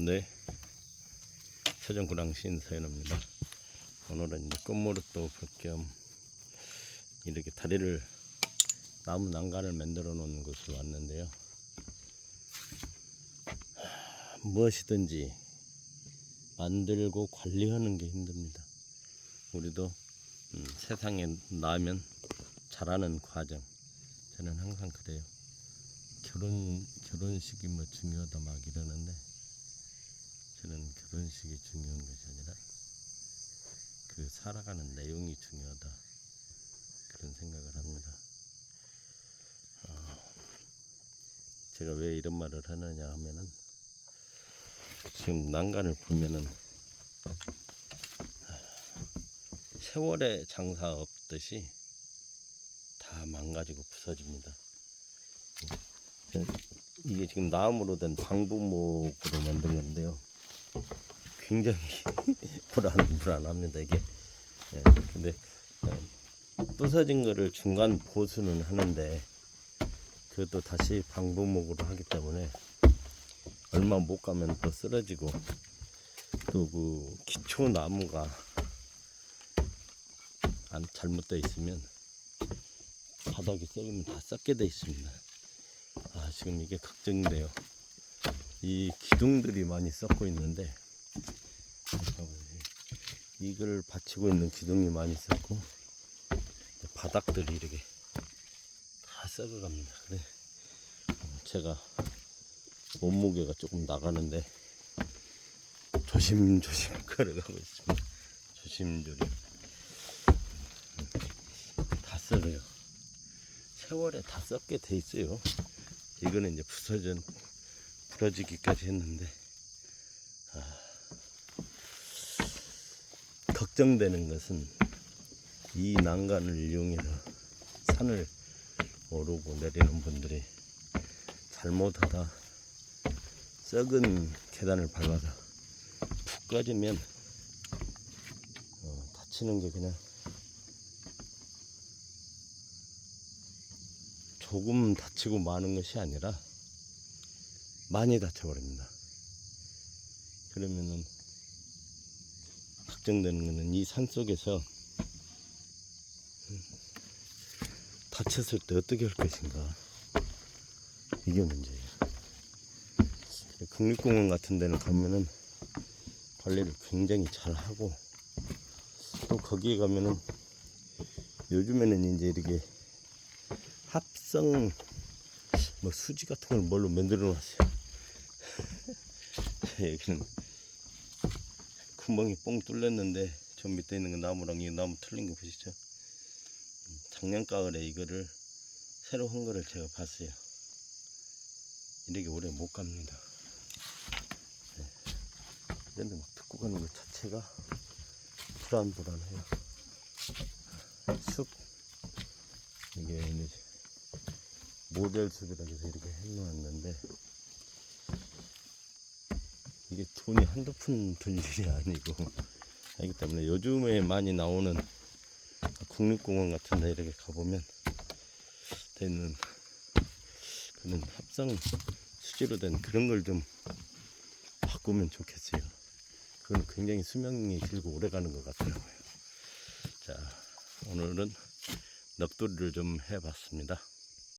네. 서정구랑 신서연입니다. 오늘은 이제 꽃무릇도 볼겸 이렇게 다리를 나무 난간을 만들어 놓은 곳을 왔는데요. 하, 무엇이든지 만들고 관리하는 게 힘듭니다. 우리도 음, 세상에 나면 자라는 과정. 저는 항상 그래요. 결혼 결혼식이 뭐 중요하다 막 이러는데 결혼식이 중요한 것이 아니라 그 살아가는 내용이 중요하다 그런 생각을 합니다. 어, 제가 왜 이런 말을 하느냐 하면은 지금 난간을 보면은 세월의 장사 없듯이 다 망가지고 부서집니다. 이게 지금 나무로 된 방부목으로 만든 건데요. 굉장히 불안 불안합니다 이게. 예, 근데 어, 부서진 거를 중간 보수는 하는데 그것도 다시 방부목으로 하기 때문에 얼마 못 가면 또 쓰러지고 또 그 기초 나무가 안 잘못되어 있으면 바닥이 썩으면 다 썩게 돼 있습니다. 아 지금 이게 걱정돼요. 이 기둥들이 많이 썩고 있는데. 이걸 받치고 있는 기둥이 많이 썩고 바닥들이 이렇게 다 썩어갑니다. 그래 어, 제가 몸무게가 조금 나가는데 조심조심 걸어가고 있습니다. 조심조심 다 썩어요. 세월에 다 썩게 돼 있어요. 이거는 이제 부서진 부러지기까지 했는데 아, 걱정되는 것은 이 난간을 이용해서 산을 오르고 내리는 분들이 잘못하다 썩은 계단을 밟아서 푹 꺼지면 어, 다치는 게 그냥 조금 다치고 마는 것이 아니라 많이 다쳐버립니다. 그러면은 걱정되는 것은 이 산 속에서 다쳤을 때 어떻게 할 것인가 이게 문제예요. 국립공원 같은 데는 가면은 관리를 굉장히 잘 하고 또 거기에 가면은 요즘에는 이제 이렇게 합성 뭐 수지 같은 걸 뭘로 만들어 놨어요. 구멍이 뻥 뚫렸는데 저 밑에 있는 거 나무랑 이 나무 틀린 거 보시죠? 음, 작년 가을에 이거를 새로 한 거를 제가 봤어요. 이렇게 오래 못 갑니다. 네. 그런데 막 듣고 가는 것 자체가 불안불안해요. 숲 이게 이제 모델 숲이라고 해서 이렇게 해놓았는데 이게 돈이 한두 푼들 일이 아니고 하기 때문에 요즘에 많이 나오는 국립공원 같은 데 이렇게 가보면 되는 그런 합성 수지로 된 그런 걸 좀 바꾸면 좋겠어요. 그건 굉장히 수명이 길고 오래 가는 것 같더라고요. 자, 오늘은 넋두리를 좀 해봤습니다.